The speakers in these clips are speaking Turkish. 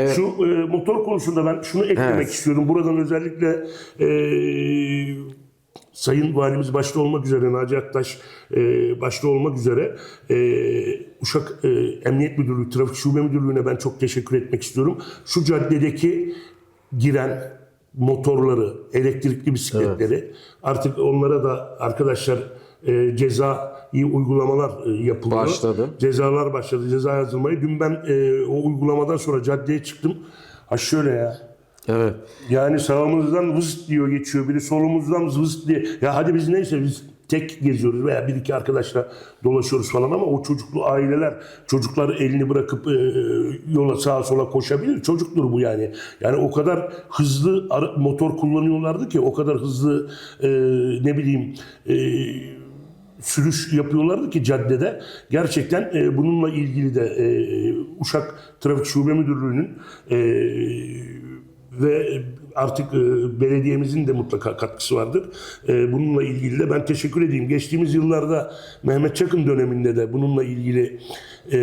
Şu e, motor konusunda ben şunu eklemek Evet. istiyorum. Buradan özellikle e, Sayın Valimiz başta olmak üzere, Naci Aktaş e, başta olmak üzere e, Uşak e, Emniyet Müdürlüğü, Trafik Şube Müdürlüğü'ne ben çok teşekkür etmek istiyorum. Şu caddedeki giren motorları, elektrikli bisikletleri artık onlara da arkadaşlar e, ceza iyi uygulamalar e, yapılıyor. Başladı. Cezalar başladı. Ceza yazılmayı. Dün ben e, o uygulamadan sonra caddeye çıktım. Ha şöyle ya. Evet. Yani sağımızdan vız diyor geçiyor. Biri solumuzdan vız diye. Ya hadi biz neyse biz tek geziyoruz veya bir iki arkadaşla dolaşıyoruz falan ama o çocuklu aileler çocuklar elini bırakıp e, yola sağa sola koşabilir. Çocuktur bu yani. Yani o kadar hızlı motor kullanıyorlardı ki o kadar hızlı e, ne bileyim e, sürüş yapıyorlardı ki caddede. Gerçekten e, bununla ilgili de e, Uşak Trafik Şube Müdürlüğü'nün e, ve artık e, belediyemizin de mutlaka katkısı vardır. E, bununla ilgili de ben teşekkür edeyim. Geçtiğimiz yıllarda Mehmet Çakın döneminde de bununla ilgili e,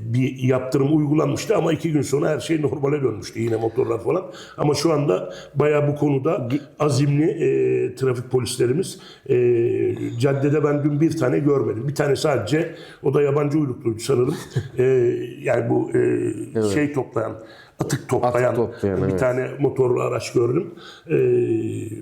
bir yaptırım uygulanmıştı ama iki gün sonra her şey normale dönmüştü yine motorlar falan. Ama şu anda bayağı bu konuda azimli e, trafik polislerimiz. E, caddede ben dün bir tane görmedim. Bir tane sadece o da yabancı uyrukluydu sanırım. E, yani bu e, şey toplayan atık toplayan, toplayan, bir evet. tane motorlu araç gördüm. Ee,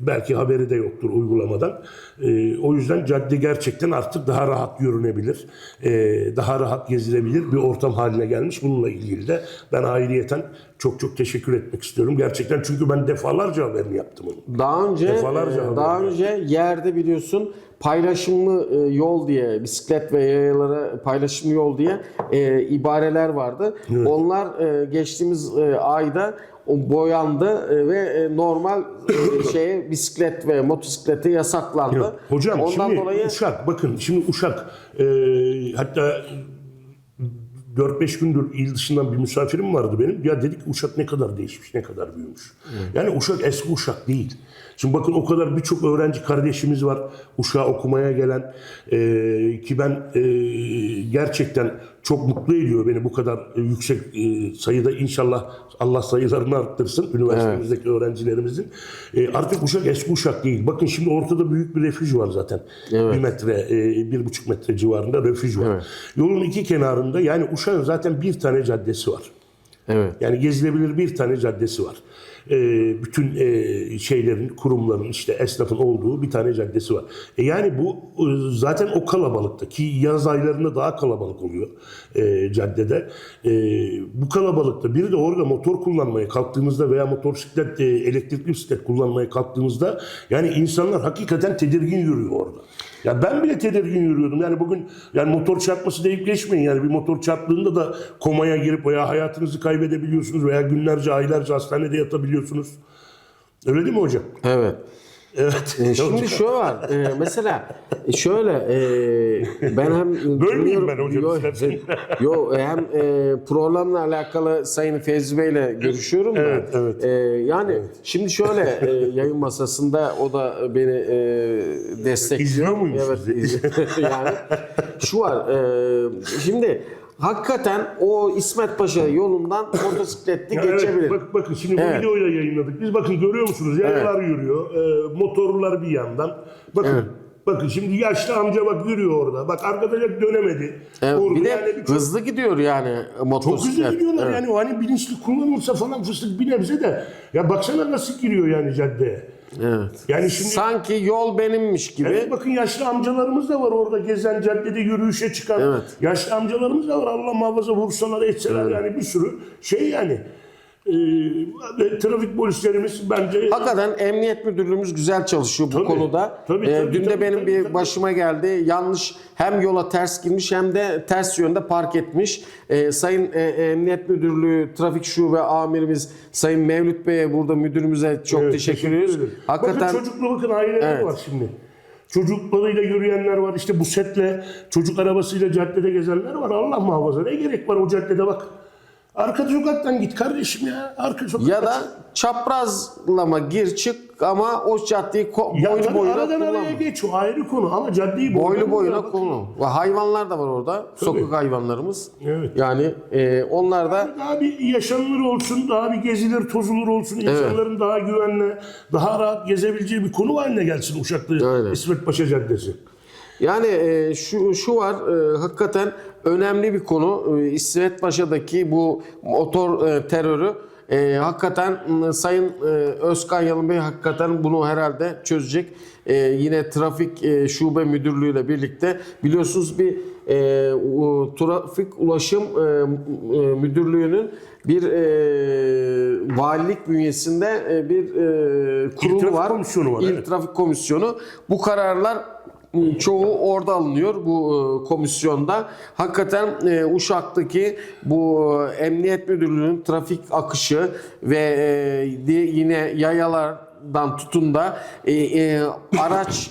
belki haberi de yoktur uygulamadan. Ee, o yüzden cadde gerçekten artık daha rahat yürünebilir, ee, daha rahat gezilebilir bir ortam haline gelmiş. Bununla ilgili de ben ayrıyeten çok çok teşekkür etmek istiyorum. Gerçekten çünkü ben defalarca haberini yaptım onu. Daha önce Defalarca e, daha önce yerde biliyorsun paylaşımlı e, yol diye bisiklet ve yayalara paylaşımlı yol diye e, ibareler vardı. Onlar e, geçtiğimiz e, ayda o boyandı e, ve normal şeye bisiklet ve motosiklete yasaklandı. Hocam Ondan şimdi dolayı Uşak bakın şimdi Uşak e, hatta 4-5 gündür il dışından bir misafirim vardı benim. Ya dedik Uşak ne kadar değişmiş, ne kadar büyümüş. Yani Uşak eski Uşak değil. Şimdi bakın o kadar birçok öğrenci kardeşimiz var Uşak'a okumaya gelen e, ki ben e, gerçekten çok mutlu ediyor beni bu kadar e, yüksek e, sayıda inşallah Allah sayılarını arttırsın üniversitemizdeki öğrencilerimizin. E, artık Uşak eski Uşak değil. Bakın şimdi ortada büyük bir refüj var zaten. Bir metre, bir buçuk metre civarında refüj var. Yolun iki kenarında yani Uşak'ın zaten bir tane caddesi var. Evet. Yani gezilebilir bir tane caddesi var. Ee, bütün e, şeylerin, kurumların, işte esnafın olduğu bir tane caddesi var. E yani bu e, zaten o kalabalıkta ki yaz aylarında daha kalabalık oluyor e, caddede. E, bu kalabalıkta biri de orada motor kullanmaya kalktığımızda veya motosiklet, e, elektrikli bisiklet kullanmaya kalktığımızda yani insanlar hakikaten tedirgin yürüyor orada. Ya ben bile tedirgin yürüyordum. Yani bugün yani motor çarpması deyip geçmeyin. Yani bir motor çarptığında da komaya girip veya hayatınızı kaybedebiliyorsunuz veya günlerce, aylarca hastanede yatabiliyorsunuz. Öyle değil mi hocam? Evet. Evet. E, Şimdi şu var. e, mesela e, şöyle e, ben hem Bölmeyeyim ben hocam istersen. yo, hem e, programla alakalı Sayın Fevzi Bey'le görüşüyorum da. Evet, evet. E, yani şimdi şöyle e, yayın masasında o da beni e, destekliyor. İzliyor muymuş Evet. yani şu var. e, şimdi hakikaten o İsmet Paşa yolundan motosikletli Ya geçebilir. Evet, bak, bakın şimdi bu Evet. videoyu da yayınladık. Biz bakın görüyor musunuz? Yayalar yürüyor. e, motorlular bir yandan. Bakın Evet. bakın şimdi yaşlı amca bak yürüyor orada. Bak arkadaş dönemedi. Evet, Orada bir de yani bir çok- hızlı gidiyor yani motosiklet. Çok güzel gidiyorlar Evet. yani o hani bilinçli kullanılsa falan fıstık bir nebze de. Ya baksana nasıl giriyor yani caddeye. Evet. Yani şimdi Sanki yol benimmiş gibi. Evet, bakın yaşlı amcalarımız da var orada gezen caddede yürüyüşe çıkan. Evet. Yaşlı amcalarımız da var Allah muhafaza vursalar etseler yani bir sürü şey yani. Ee, trafik polislerimiz bence Hakikaten Emniyet Müdürlüğümüz güzel çalışıyor bu Tabii. konuda. Tabii, Ee, tabii, dün de tabii, benim tabii, bir tabii. başıma geldi. Yanlış hem yola ters girmiş hem de ters yönde park etmiş. Ee, Sayın e, Emniyet Müdürlüğü Trafik Şube Amirimiz Sayın Mevlüt Bey'e burada müdürümüze çok Evet, teşekkür ediyoruz. Hakikaten Bakın çocuklu bakın aileler Evet. var şimdi. Çocuklarıyla yürüyenler var. işte bu setle çocuk arabasıyla caddede gezenler var. Allah muhafaza ne gerek var o caddede bak. Arka sokaktan git kardeşim ya. Arka sokaktan. Ya da çaprazlama gir çık ama o caddeyi ko- ya boylu tabii boyuna aradan araya kullanma. geç o ayrı konu ama caddeyi Boylu boyuna konu. Ve hayvanlar da var orada. Sokak hayvanlarımız. Evet. Yani e, onlar da Daha bir yaşanılır olsun, daha bir gezilir, tozulur olsun, insanların daha güvenle, daha rahat gezebileceği bir konu haline gelsin Uşaklı Aynen. İsmet Paşa Caddesi. Yani e, şu şu var e, hakikaten önemli bir konu. E, İsmet Paşa'daki bu motor e, terörü e, hakikaten Sayın e, Özkan Yalın Bey hakikaten bunu herhalde çözecek. E, yine trafik e, şube müdürlüğüyle birlikte biliyorsunuz bir e, u- trafik ulaşım e, e, müdürlüğünün bir e, valilik bünyesinde e, bir e, kurulu trafik var. komisyonu var, İl evet. Trafik Komisyonu. Bu kararlar çoğu orada alınıyor bu e, komisyonda. Hakikaten e, Uşak'taki bu e, Emniyet Müdürlüğü'nün trafik akışı ve yine yayalardan tutun da araç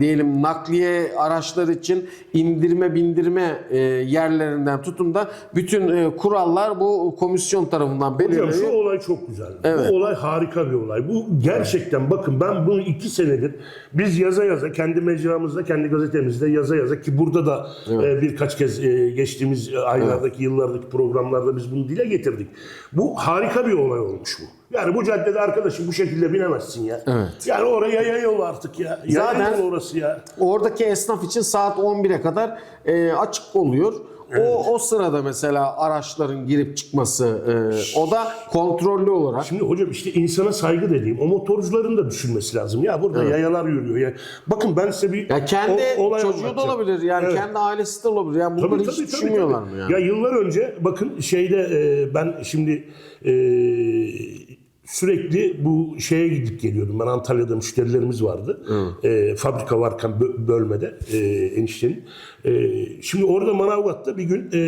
diyelim nakliye araçlar için indirme bindirme e, yerlerinden tutun da bütün e, kurallar bu komisyon tarafından Hocam belirleniyor. şu olay çok güzel. Evet. Bu olay harika bir olay. Bu gerçekten bakın ben bunu iki senedir biz yaza yaza kendi mecramızda, kendi gazetemizde yaza yaza ki burada da e, birkaç kez e, geçtiğimiz aylardaki, yıllardaki programlarda biz bunu dile getirdik. Bu harika bir olay olmuş bu. Yani bu caddede arkadaşım bu şekilde binemezsin ya. Evet. Yani oraya yaya yol artık ya. Yaya Zaten- yol orası ya. Oradaki esnaf için saat 11'e kadar e, açık oluyor. O o sırada mesela araçların girip çıkması e, o da kontrollü olarak. Şimdi hocam işte insana saygı dediğim o motorcuların da düşünmesi lazım. Ya burada yayalar yürüyor. Ya. Bakın ben size bir Ya kendi o- olay çocuğu da anlatacağım. olabilir yani Evet. kendi ailesi de olabilir. Yani bunları hiç düşünmüyorlar tabii. mı yani? Ya yıllar önce bakın şeyde e, ben şimdi e, sürekli bu şeye gidip geliyordum. Ben Antalya'da müşterilerimiz vardı. E, fabrika varken bö- bölmede e, eniştenin. E, şimdi orada Manavgat'ta bir gün e,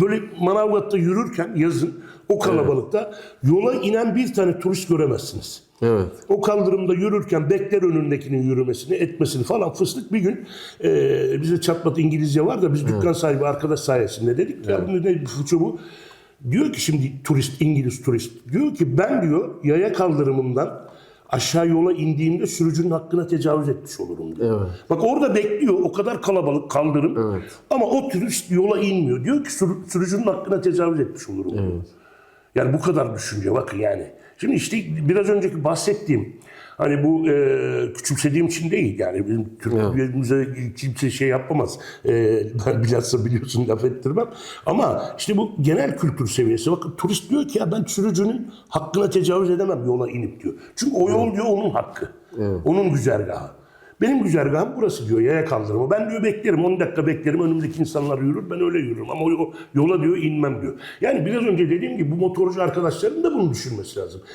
böyle Manavgat'ta yürürken yazın o kalabalıkta yola inen bir tane turist göremezsiniz. Evet. O kaldırımda yürürken bekler önündekinin yürümesini, etmesini falan fıstık bir gün e, bize çatpat İngilizce var da biz dükkan sahibi arkadaş sayesinde dedik ya bu ne fıçı bu? Diyor ki şimdi turist, İngiliz turist. Diyor ki ben diyor yaya kaldırımından aşağı yola indiğimde sürücünün hakkına tecavüz etmiş olurum diyor. Evet. Bak orada bekliyor o kadar kalabalık kaldırım Evet. ama o turist yola inmiyor. Diyor ki sürü- sürücünün hakkına tecavüz etmiş olurum diyor. Yani bu kadar düşünce bakın yani. Şimdi işte biraz önceki bahsettiğim hani bu e, küçümsediğim için değil yani bizim Türklerimize kimse şey yapamaz. E, ben bilhassa biliyorsun laf ettirmem. Ama işte bu genel kültür seviyesi. Bakın turist diyor ki ya ben sürücünün hakkına tecavüz edemem yola inip diyor. Çünkü o yol diyor onun hakkı. Onun güzergahı. Benim güzergahım burası diyor yaya kaldırımı. Ben diyor beklerim 10 dakika beklerim önümdeki insanlar yürür ben öyle yürürüm ama o yola diyor inmem diyor. Yani biraz önce dediğim gibi bu motorcu arkadaşların da bunu düşünmesi lazım.